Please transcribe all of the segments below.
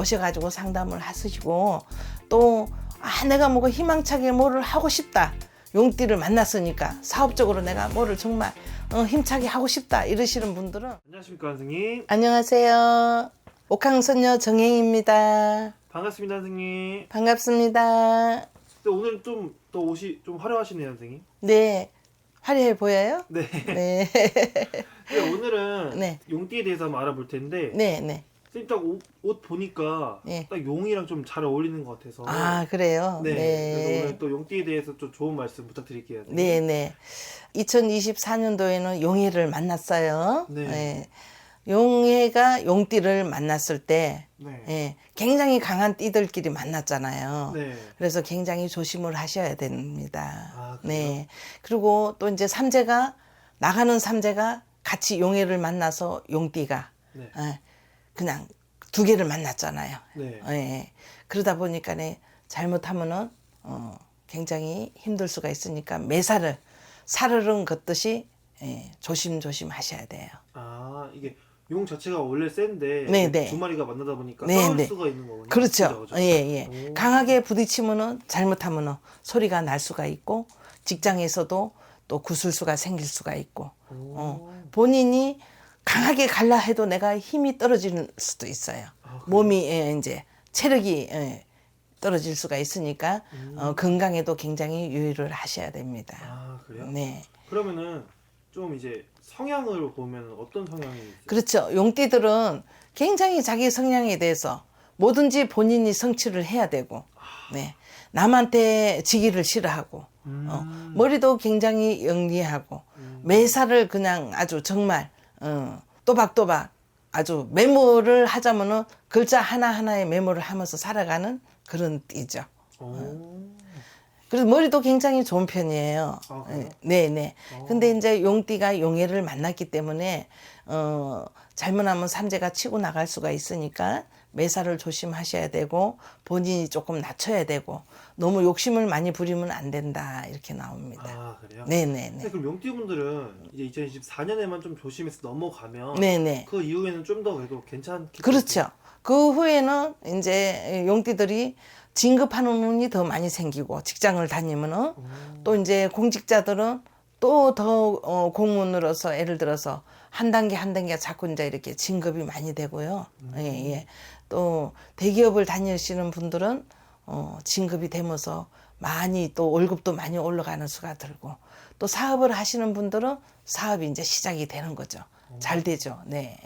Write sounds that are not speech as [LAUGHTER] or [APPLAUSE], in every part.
오셔가지고 상담을 하시고 또 아, 내가 뭐가 희망차게 뭐를 하고 싶다. 용띠를 만났으니까 사업적으로 내가 뭐를 정말 어, 힘차게 하고 싶다 이러시는 분들은 안녕하십니까 선생님 안녕하세요. 옥황선녀 정혜입니다. 반갑습니다 선생님 반갑습니다. 근데 오늘 좀 더 옷이 좀 화려하시네요 선생님 네. 화려해 보여요? 네 네. 근데 [LAUGHS] 오늘은 네. 용띠에 대해서 한번 알아볼 텐데 네, 네. 선생님 딱 옷, 옷 보니까 네. 딱 용이랑 좀 잘 어울리는 것 같아서 아, 그래요? 네. 그래서 네. 오늘 또 용띠에 대해서 좀 좋은 말씀 부탁드릴게요. 네, 네. 2024년도에는 용해를 만났어요. 네. 용해가 용띠를 만났을 때 네. 예, 굉장히 강한 띠들끼리 만났잖아요. 네. 그래서 굉장히 조심을 하셔야 됩니다. 아, 그래요? 네. 그리고 또 이제 삼재가 나가는 삼재가 같이 용해를 만나서 용띠가 네. 예, 그냥 두 개를 만났잖아요. 네. 예. 그러다 보니까 네, 잘못하면은 어, 굉장히 힘들 수가 있으니까 매사를 사르릉 걷듯이 예, 조심조심 하셔야 돼요. 아 이게 용 자체가 원래 센데 네, 네. 두 마리가 만나다 보니까 네, 싸울 네. 수가 있는 거군요. 그렇죠. 그죠? 예, 예. 오. 강하게 부딪히면은 잘못하면은 소리가 날 수가 있고 직장에서도 또 구술수가 생길 수가 있고 오. 어, 본인이 강하게 갈라 해도 내가 힘이 떨어질 수도 있어요. 아? 몸이 예, 이제 체력이 예, 떨어질 수가 있으니까 음. 어, 건강에도 굉장히 유의를 하셔야 됩니다. 아 그래요? 네. 그러면은 좀 이제 성향으로 보면 어떤 성향이 있어요? 그렇죠. 용띠들은 굉장히 자기 성향에 대해서 뭐든지 본인이 성취를 해야 되고, 네. 남한테 지기를 싫어하고, 음. 어, 머리도 굉장히 영리하고, 매사를 그냥 아주 정말, 어, 또박또박 아주 메모를 하자면은 글자 하나하나에 메모를 하면서 살아가는 그런 띠죠. 오. 그래서 머리도 굉장히 좋은 편이에요. 아? 네, 네. 어. 근데 이제 용띠가 용해를 만났기 때문에 어 잘못하면 삼재가 치고 나갈 수가 있으니까 매사를 조심하셔야 되고 본인이 조금 낮춰야 되고 너무 욕심을 많이 부리면 안 된다 이렇게 나옵니다. 아 그래요? 네, 네, 근데 네. 그럼 용띠분들은 이제 2024년에만 좀 조심해서 넘어가면 네, 네. 그 이후에는 좀 더 그래도 괜찮겠죠? 그렇죠. 그 후에는 이제 용띠들이 진급하는 운이 더 많이 생기고 직장을 다니면은 또 이제 공직자들은 또 더 공무원으로서 예를 들어서 한 단계 한 단계 자꾸 이제 이렇게 진급이 많이 되고요. 예, 예. 또 대기업을 다니시는 분들은 어, 진급이 되면서 많이 또 월급도 많이 올라가는 수가 들고 또 사업을 하시는 분들은 사업이 이제 시작이 되는 거죠. 잘 되죠. 네.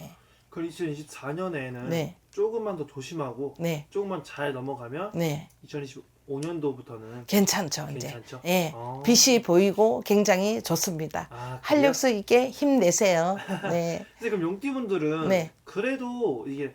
그럼 2024년에는 네. 조금만 더 조심하고 네. 조금만 잘 넘어가면 네. 2025년도부터는 괜찮죠, 이제. 괜찮죠? 예. 어. 빛이 보이고 굉장히 좋습니다. 아, 그래요? 활력소 있게 힘내세요. 네. [LAUGHS] 근데 그럼 용띠분들은 네. 그래도 이게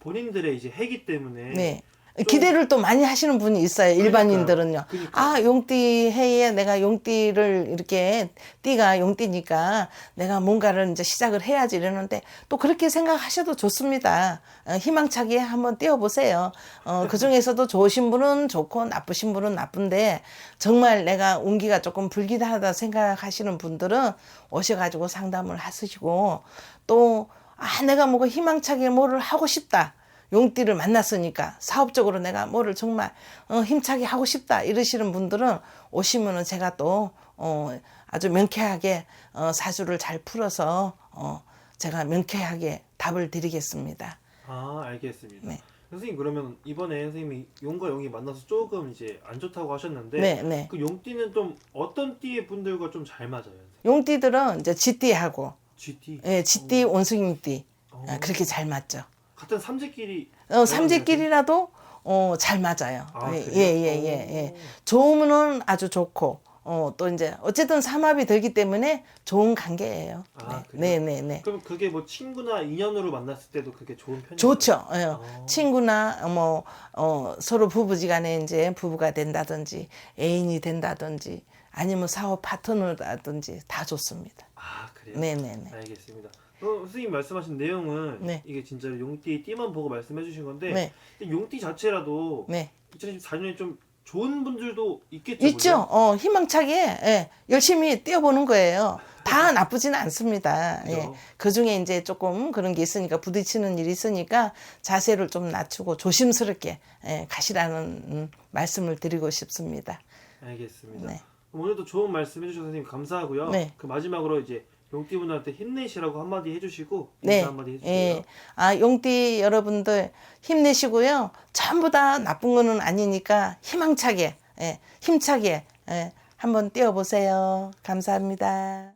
본인들의 이제 해기 때문에 네. 기대를 또 많이 하시는 분이 있어요. 일반인들은요. 그러니까요. 아, 용띠 해에 내가 용띠를 이렇게 띠가 용띠니까 내가 뭔가를 이제 시작을 해야지 이러는데 또 그렇게 생각하셔도 좋습니다. 어, 희망차게 한번 띄워보세요. 어, 그 중에서도 좋으신 분은 좋고 나쁘신 분은 나쁜데 정말 내가 운기가 조금 불길하다 생각하시는 분들은 오셔가지고 상담을 하시고 또 아, 내가 뭐가 희망차게 뭐를 하고 싶다. 용띠를 만났으니까 사업적으로 내가 뭐를 정말 어, 힘차게 하고 싶다 이러시는 분들은 오시면은 제가 또 어, 아주 명쾌하게 어, 사주를 잘 풀어서 어, 제가 명쾌하게 답을 드리겠습니다. 아 알겠습니다. 네. 선생님 그러면 이번에 선생님이 용과 용이 만나서 조금 이제 안 좋다고 하셨는데 네, 네. 그 용띠는 좀 어떤 띠의 분들과 좀 잘 맞아요? 용띠들은 이제 쥐띠하고 GT 예, 쥐띠, 원숭이띠 어. 아, 그렇게 잘 맞죠. 같은 삼재끼리 어, 삼재끼리라도 어, 잘 맞아요. 아, 예, 그래요? 예, 예, 예, 예. 좋으면은 아주 좋고, 어, 또 이제, 어쨌든 삼합이 들기 때문에 좋은 관계예요. 아, 네, 그래요? 네, 네, 네. 그럼 그게 뭐 친구나 인연으로 만났을 때도 그게 좋은 편이에요? 좋죠. 예. 어. 친구나, 뭐, 어, 서로 부부지간에 이제 부부가 된다든지, 애인이 된다든지, 아니면 사업 파트너라든지 다 좋습니다. 아 그래요? 네, 네, 네. 알겠습니다. 어, 선생님 말씀하신 내용은 네. 이게 진짜로 용띠 띠만 보고 말씀해 주신 건데 네, 용띠 자체라도 네. 2024년에 좀 좋은 분들도 있겠죠. 있죠. 물론? 어, 희망차게 예, 열심히 뛰어보는 거예요. 다 [LAUGHS] 나쁘지는 않습니다. 예. 그죠. 그 중에 이제 조금 그런 게 있으니까 부딪히는 일이 있으니까 자세를 좀 낮추고 조심스럽게 예, 가시라는 음, 말씀을 드리고 싶습니다. 알겠습니다. 네. 오늘도 좋은 말씀 해주셔서 선생님 감사하고요. 네. 그 마지막으로 이제 용띠분들한테 힘내시라고 한마디 해주시고 네. 한마디 해주세요. 예. 아, 용띠 여러분들 힘내시고요. 전부 다 나쁜 거는 아니니까 희망차게, 예, 힘차게, 예, 한번 뛰어보세요. 감사합니다.